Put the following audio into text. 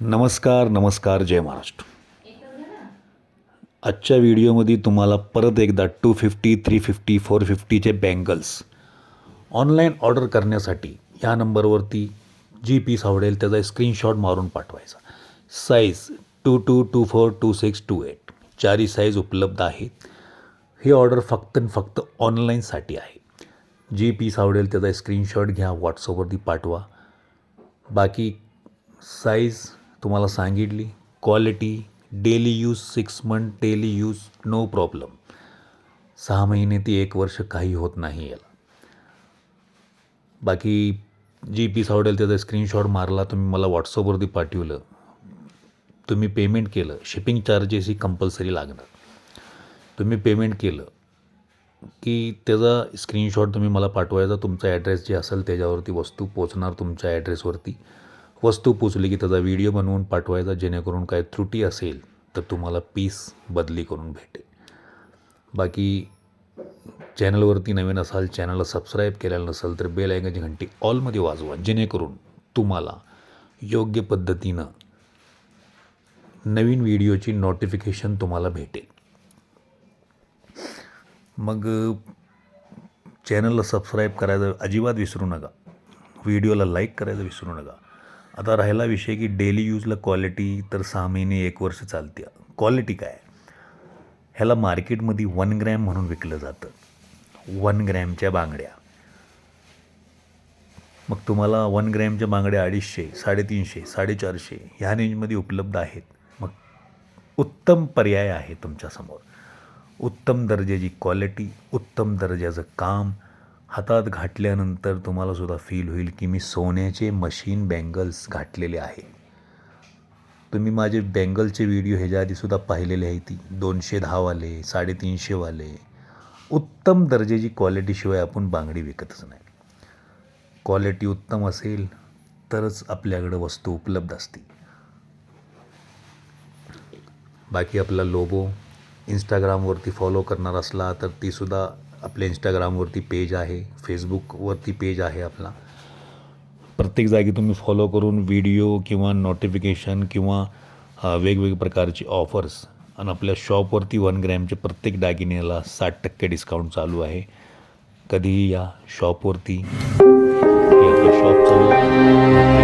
नमस्कार नमस्कार जय महाराष्ट्र. आजच्या व्हिडिओमध्ये तुम्हाला परत एकदा two fifty three fifty four फिफ्टीचे bangles online order करण्यासाठी ह्या नंबरवरती जी पीस आवडेल त्याचा स्क्रीनशॉट मारून पाठवायचा. Size two two two four two six two eight चारही साईज उपलब्ध आहेत. ही ऑर्डर फक्त आणि फक्त ऑनलाईनसाठी आहे. जी पीस आवडेल त्याचा स्क्रीनशॉट घ्या व्हॉट्सअपवरती पाठवा. बाकी साईज तुम्हाला सांगितली quality daily use six month daily use no problem सहा महिने ती एक वर्ष काही होत नाही याला. बाकी जी पीस आवडेल त्याचा स्क्रीनशॉट मारला तुम्ही मला व्हॉट्सअपवरती पाठवलं. तुम्ही पेमेंट केलं शिपिंग चार्जेस ही कंपल्सरी लागणार. तुम्ही पेमेंट केलं की त्याचा स्क्रीनशॉट तुम्ही मला पाठवायचा तुमचा ॲड्रेस जे असेल त्याच्यावरती वस्तू पोचणार तुमच्या ॲड्रेसवरती वस्तू पोचली की त्याचा व्हिडिओ बनवून पाठवायचा जेणेकरून काय त्रुटी असेल तर तुम्हाला पीस बदली करून भेटेल. बाकी चॅनलवरती नवीन असाल चॅनलला सबस्क्राईब केलेलं नसेल तर बेल आयकनची घंटी ऑलमध्ये वाजवा जेणेकरून तुम्हाला योग्य पद्धतीनं नवीन व्हिडिओची नोटिफिकेशन तुम्हाला भेटेल. मग चॅनलला सबस्क्राईब करायचं अजिबात विसरू नका. व्हिडिओला लाईक करायचं विसरू नका. आता राहिला विषय की डेली यूजला क्वालिटी तर सहा महिने एक वर्ष चालते. क्वालिटी काय? ह्याला मार्केटमध्ये वन ग्रॅम म्हणून विकलं जातं. वन ग्रॅमच्या बांगड्या. मग तुम्हाला वन ग्रॅमच्या बांगड्या अडीचशे साडेतीनशे साडेचारशे ह्या रेंजमध्ये उपलब्ध आहेत. मग उत्तम पर्याय आहे तुमच्यासमोर. उत्तम दर्जाची क्वालिटी उत्तम दर्जाचं काम हातात घातल्यानंतर तुम्हाला सुद्धा फील होईल की मी सोन्याचे मशीन बँगल्स घातलेले आहे. तुम्ही माझे बँगलचे व्हिडिओ ह्याच्या आधीसुद्धा पाहिलेले आहे ती. दोनशे दहावाले साडेतीनशेवाले. उत्तम दर्जाची क्वालिटीशिवाय आपण बांगडी विकतच नाही. क्वालिटी उत्तम असेल तरच आपल्याकडं वस्तू उपलब्ध असते बाकी आपला लोगो इंस्टाग्रामवरती फॉलो करणार असला तर तीसुद्धा आपल्या इंस्टाग्रामवरती पेज आहे फेसबुकवरती पेज आहे आपला. प्रत्येक जागी तुम्ही फॉलो करून व्हिडिओ किंवा नोटिफिकेशन किंवा वेगवेगळ्या प्रकारची ऑफर्स आणि आपल्या शॉपवरती वन ग्रॅमचे प्रत्येक दागिन्याला साठ टक्के डिस्काउंट चालू आहे. कधीही या शॉपवरती शॉप चालू.